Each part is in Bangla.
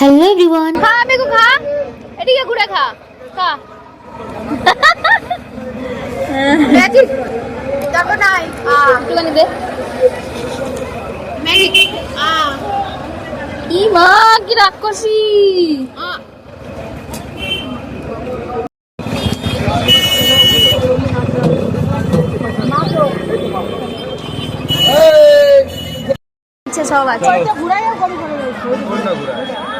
হ্যালো এভরিওয়ান খা বেগু খা এদিকে ঘুরে খা খা ম্যাজিক দেখো নাই একটুখানি দে ম্যাজিক ই মা কি রাক্ষসী আচ্ছা সব আছে না না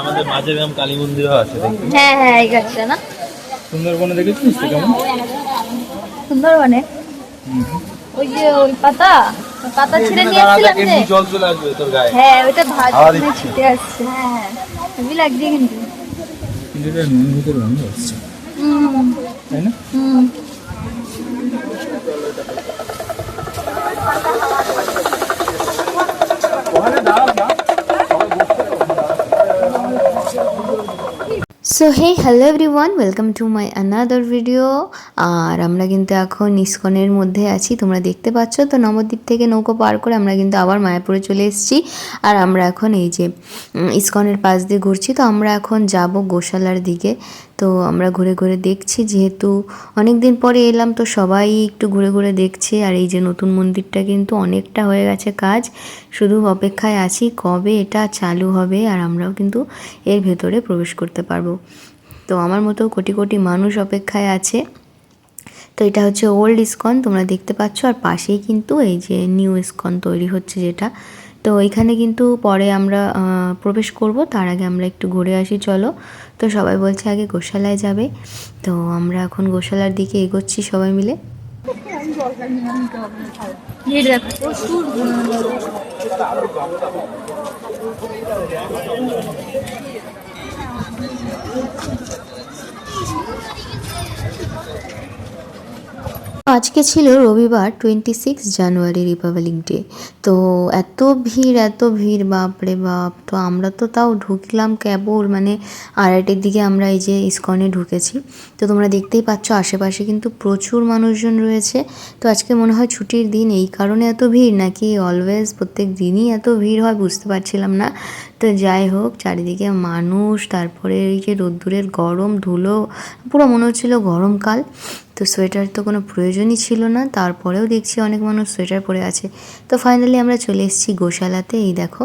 আমাদের মাঝে গ্রাম কালী মন্দিরও আছে হ্যাঁ হ্যাঁ এই গাছটা না? সুন্দরবনে দেখেছিস তো কেমন? সুন্দরবনে? ওই যে ওই পাতা? পাতা ছিঁড়ে নিয়ে যে জল চলে আসবে তোর গায়ে। হ্যাঁ করে দিচ্ছে। ছুটে আসছে। হ্যাঁ হ্যাঁ। হেভি লাগছে কিন্তু। কিন্তু এটা নুন ভিতরে গন্ধ আসছে তাই না? So hey hello everyone welcome to my another video আর আমরা কিন্তু এখন ইস্কনের মধ্যে আছি, তোমরা দেখতে পাচ্ছ তো, নবদ্বীপ থেকে নৌকো পার করে আমরা কিন্তু আবার মায়াপুরে চলে এসেছি। আর আমরা এখন এই যে ইস্কনের পাশ দিয়ে ঘুরছি, তো আমরা এখন যাব গোশালার দিকে। তো আমরা ঘুরে ঘুরে দেখছি, যেহেতু অনেক দিন পরে এলাম তো সবাই একটু ঘুরে ঘুরে দেখছে। আর এই যে নতুন মন্দিরটা কিন্তু অনেকটা হয়ে গেছে কাজ। শুধু অপেক্ষায় আছি কবে এটা চালু হবে আর আমরাও কিন্তু এর ভেতরে প্রবেশ করতে পারব। তো আমার মতো কোটি কোটি মানুষ অপেক্ষায় আছে। তো এটা হচ্ছে ওল্ড ইস্কন, তোমরা দেখতে পাচ্ছ। আর পাশেই কিন্তু এই যে নিউ ইস্কন তৈরি হচ্ছে যেটা। তো এখানে কিন্তু পরে আমরা প্রবেশ করব। তার আগে আমরা একটু ঘুরে আসি, চলো। তো সবাই বলছে আগে গোশালায় যাবে। তো আমরা এখন গোশালার দিকে এগোচ্ছি সবাই মিলে। আজকে ছিল রবিবার twenty six January Republic Day তো এত ভিড় এত ভিড়, বাপরে বাপ। তো আমরা তো তাও ঢুকলাম কেবল মানে আড়াইটের দিকে আমরা এই যে ইস্কনে ঢুকেছি। তো তোমরা দেখতেই পাচ্ছ আশেপাশে কিন্তু প্রচুর মানুষজন রয়েছে। তো আজকে মনে হয় ছুটির দিন, এই কারণে এত ভিড় নাকি? অলওয়েজ প্রত্যেক দিনই এত ভিড় হয়, বুঝতে পারছিলাম না। তো যাই হোক, চারিদিকে মানুষ, তারপরে এই যে রোদ্দুরের গরম, ধুলো, পুরো মনে হচ্ছিল গরমকাল। তো সোয়েটার তো কোনো প্রয়োজনই ছিল না। তারপরেও দেখছি অনেক মানুষ সোয়েটার পরে আছে। তো ফাইনালি আমরা চলে এসেছি গোশালাতে, এই দেখো।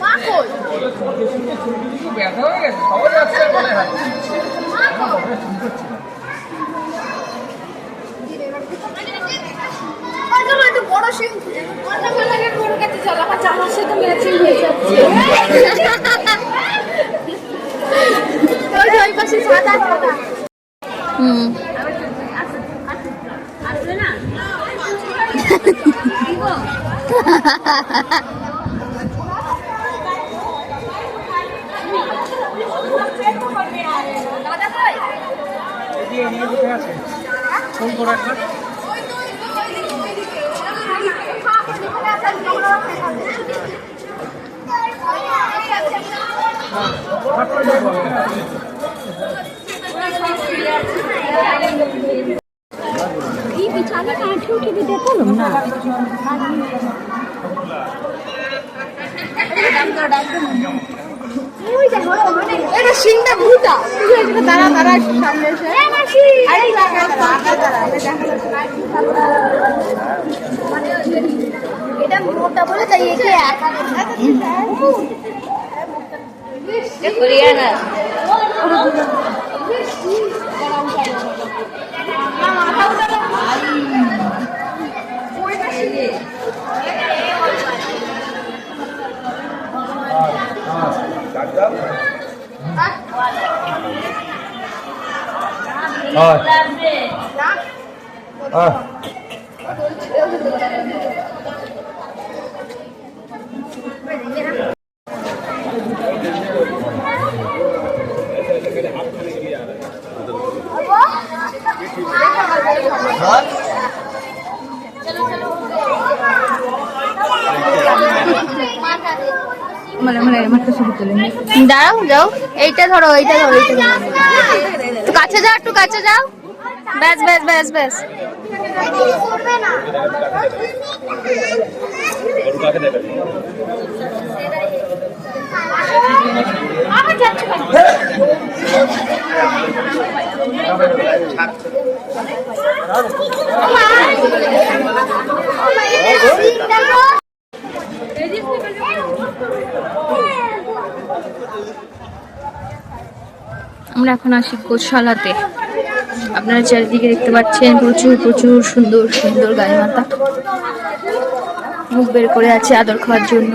মা কই আজকে একটু বড় সিং অন্য কালারে গরু কাছে চল আমার জামার সাথে ম্যাচিং হয়ে যাচ্ছে ওই পাশে সাদা সাদা হুম আসবে না এই বিছানা কাঠে উঠে দিতে পারলাম না এটা সিংটা ভূতা দাঁড়া দাঁড়া সামনে এসে আরে এটা মোটা বলে তাই একে দাঁড়াও যাও এইটা ধরো এইটা ধরো এইটা ধরো। কাছে যাও একটু কাছে যাও। ব্যাস ব্যাস ব্যাস ব্যাস। করবে না ওর কাকে দেখাবি আবার যাচ্ছে আমরা এখন আসি গোশালাতে। আপনারা চারিদিকে দেখতে পাচ্ছেন প্রচুর প্রচুর সুন্দর সুন্দর গায়ে মাতা মুখ বের করে আছে আদর খাওয়ার জন্য।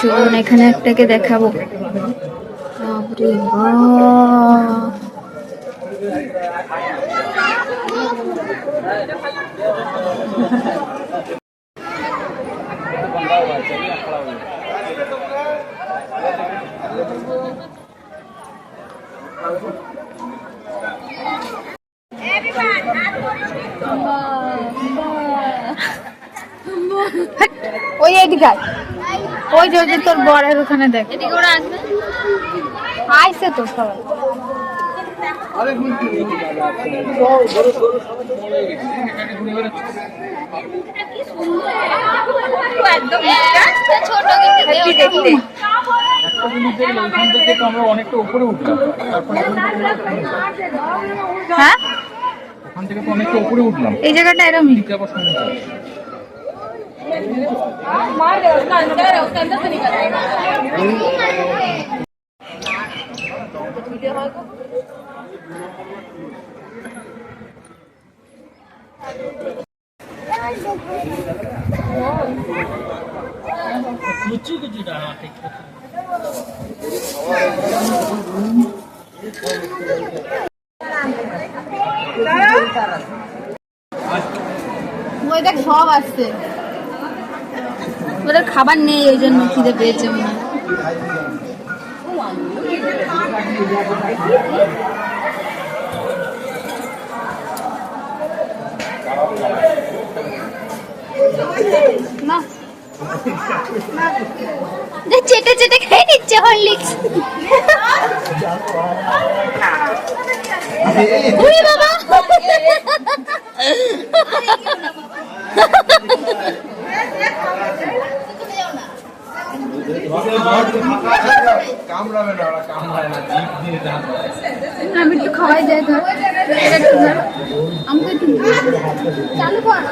চলুন এখানে একটাকে দেখাবো। ওই এদিকে ওই যে তোর বরের ওখানে দেখ। এদিকে ওরা আসবে আইসে তো সবাই একদম ছোট কিন্তু হ্যাপি দেখতে ওইখান থেকে তো আমরা অনেকটা উপরে উঠলাম তারপরে হ্যাঁ ওখান থেকে তো অনেকটা উপরে উঠলাম এই জায়গাটা এরমই ঠিক কিছু কিছু ওই দেখ সব আসছে। ওদের খাবার নেই ওই জন্য খিদে পেয়েছে মনে হয়। না চেটে চেটে খেয়ে নিচ্ছে হরলিক্স। বাবা কামড়াবে না ওরা কামড়ায় না জিভ দিয়ে টান আমি একটু খাওয়াই যাই ধর। আমাকে একটু চালু কর।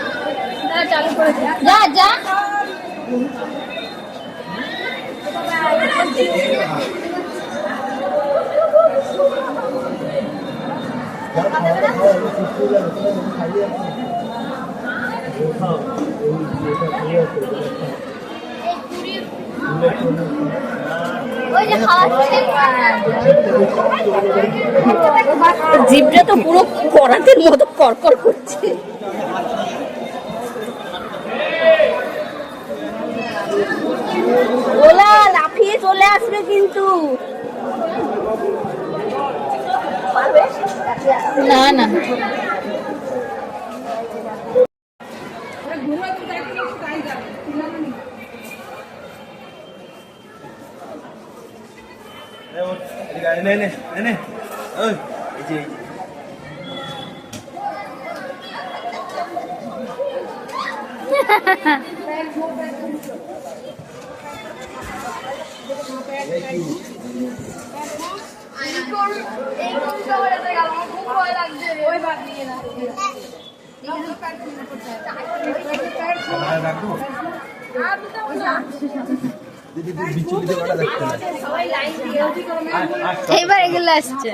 যা যা। জিভটা তো পুরো করাতের মতো করকর করছে। ওলা লাফিয়ে চলে আসবে কিন্তু। না না। নে নে নে নে ওই এই যে এই যে। এইবার এগুলো আসছে।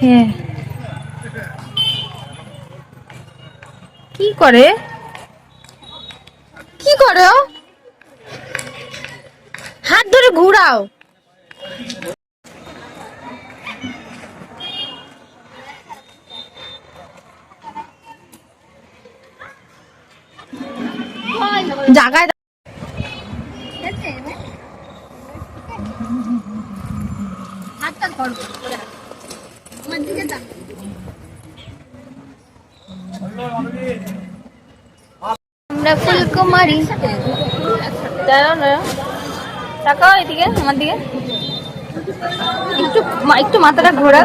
হ্যাঁ। কি করে? কি করো হাত ধরে ঘুরাও। জায়গায় হাতটা ধরো। আমার দিকে তাকাও। আমরা ফুলকুমারি দাঁড়াও এদিকে আমার দিকে একটু একটু মাথাটা ধরো।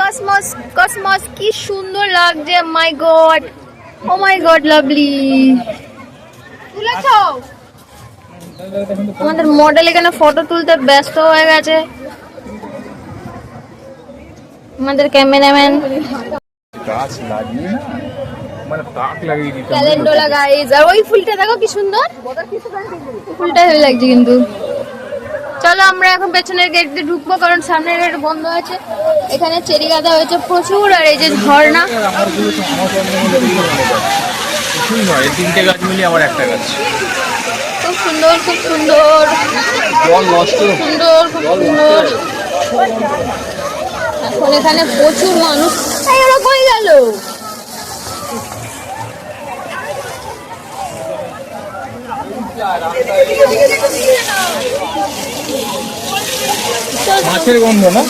কসমস কসমস কি সুন্দর লাগছে my god oh my god lovely তুলেছো? আমাদের মডেল এখানে ফটো তুলতে ব্যস্ত হয়ে গেছে। আমাদের ক্যামেরাম্যান গাছ লাগিয়ে না? মানে তাক লাগিয়ে দিতে ক্যালেন্ডোলা গাইজ আর ওই ফুলটা দেখো কি সুন্দর। ফুলটা হেভি লাগছে কিন্তু। চলো আমরা এখন পেছনের গেট দিয়ে ঢুকবো কারণ সামনের গেট বন্ধ আছে। এখানে চেরি গাঁদা হয়েছে প্রচুর আর এই যে ঝর্ণা। তিনটে গাছ মিলিয়ে আমার একটা গাছ। খুব সুন্দর খুব সুন্দর। জল নষ্ট। সুন্দর খুব সুন্দর। এখন এখানে প্রচুর মানুষ। এই ওরা কই গেল? মাছের গন্ধ না?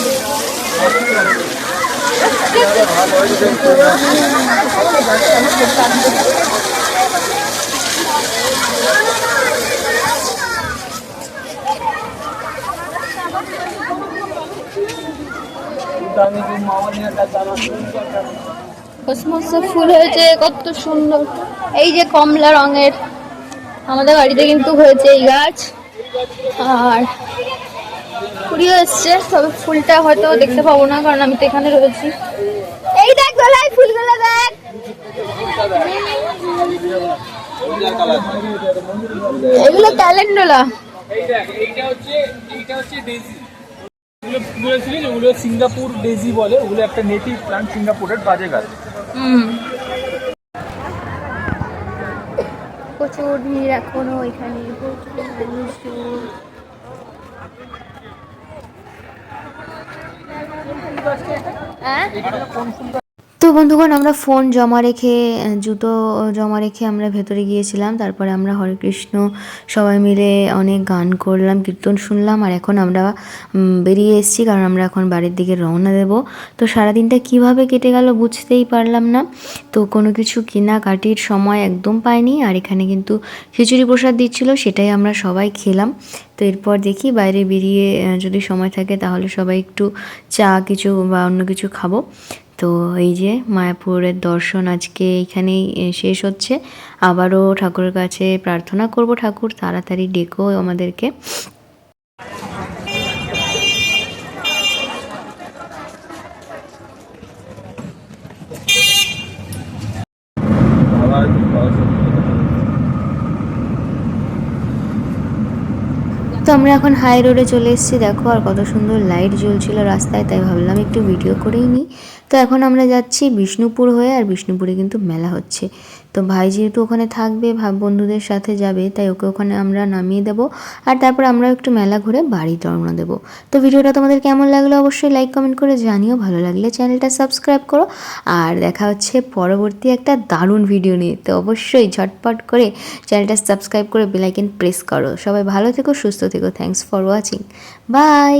ফুল হয়েছে, কত সুন্দর। এই যে কমলা রঙের, আমাদের বাড়িতে কিন্তু হয়েছে এই গাছ। আর কুড়িও এসছে তবে ফুলটা হয়তো দেখতে পাবো না কারণ আমি তো এখানে রয়েছি। এই দেখ গলায় ফুলগুলো দেখ। এগুলো ক্যালেন্ডোলা। এই দেখ এইটা হচ্ছে এইটা হচ্ছে ডেজি ওগুলো সিঙ্গাপুর ডেজি বলে ওগুলো একটা নেটিভ প্লান্ট সিঙ্গাপুরের বাজে গাছ। হুম। প্রচুর ভিড় এখনও এখানে প্রচুর হ্যাঁ? তো বন্ধুগণ, আমরা ফোন জমা রেখে, জুতো জমা রেখে আমরা ভেতরে গিয়েছিলাম। তারপরে আমরা হরে কৃষ্ণ সবাই মিলে অনেক গান করলাম, কীর্তন শুনলাম আর এখন আমরা বেরিয়ে এসেছি কারণ আমরা এখন বাড়ির দিকে রওনা দেব। তো সারাদিনটা কীভাবে কেটে গেল বুঝতেই পারলাম না। তো কোনো কিছু কেনাকাটির সময় একদম পাইনি আর এখানে কিন্তু খিচুড়ি প্রসাদ দিচ্ছিল, সেটাই আমরা সবাই খেলাম। তো এরপর দেখি বাইরে বেরিয়ে, যদি সময় থাকে তাহলে সবাই একটু চা কিছু বা অন্য কিছু খাব। তো এই যে মায়াপুরের দর্শন আজকে এইখানেই এ, শেষ হচ্ছে। আবারও ঠাকুরের কাছে প্রার্থনা করব ঠাকুর তাড়াতাড়ি ডেকো আমাদেরকে। তো আমরা এখন হাই রোডে চলে এসেছি। দেখো আর কত সুন্দর লাইট জ্বলছিল রাস্তায় তাই ভাবলাম একটু ভিডিও করেই নিই। তো এখন আমরা যাচ্ছি বিষ্ণুপুর হয়ে, আর বিষ্ণুপুরে কিন্তু মেলা হচ্ছে। তো ভাই যেহেতু ওখানে থাকবে ভাব বন্ধুদের সাথে যাবে, তাই ওকে ওখানে আমরা নামিয়ে দেবো। আর তারপর আমরা একটু মেলা ঘুরে বাড়ি রওনা দেবো। তো ভিডিওটা তোমাদের কেমন লাগল অবশ্যই লাইক কমেন্ট করে জানিও। ভালো লাগলে চ্যানেলটা সাবস্ক্রাইব করো। আর দেখা হচ্ছে পরবর্তী একটা দারুণ ভিডিও নিয়ে। তো অবশ্যই ঝটপট করে চ্যানেলটা সাবস্ক্রাইব করে বেলাইকেন প্রেস করো। সবাই ভালো থেকো, সুস্থ থেকো। Thanks for watching by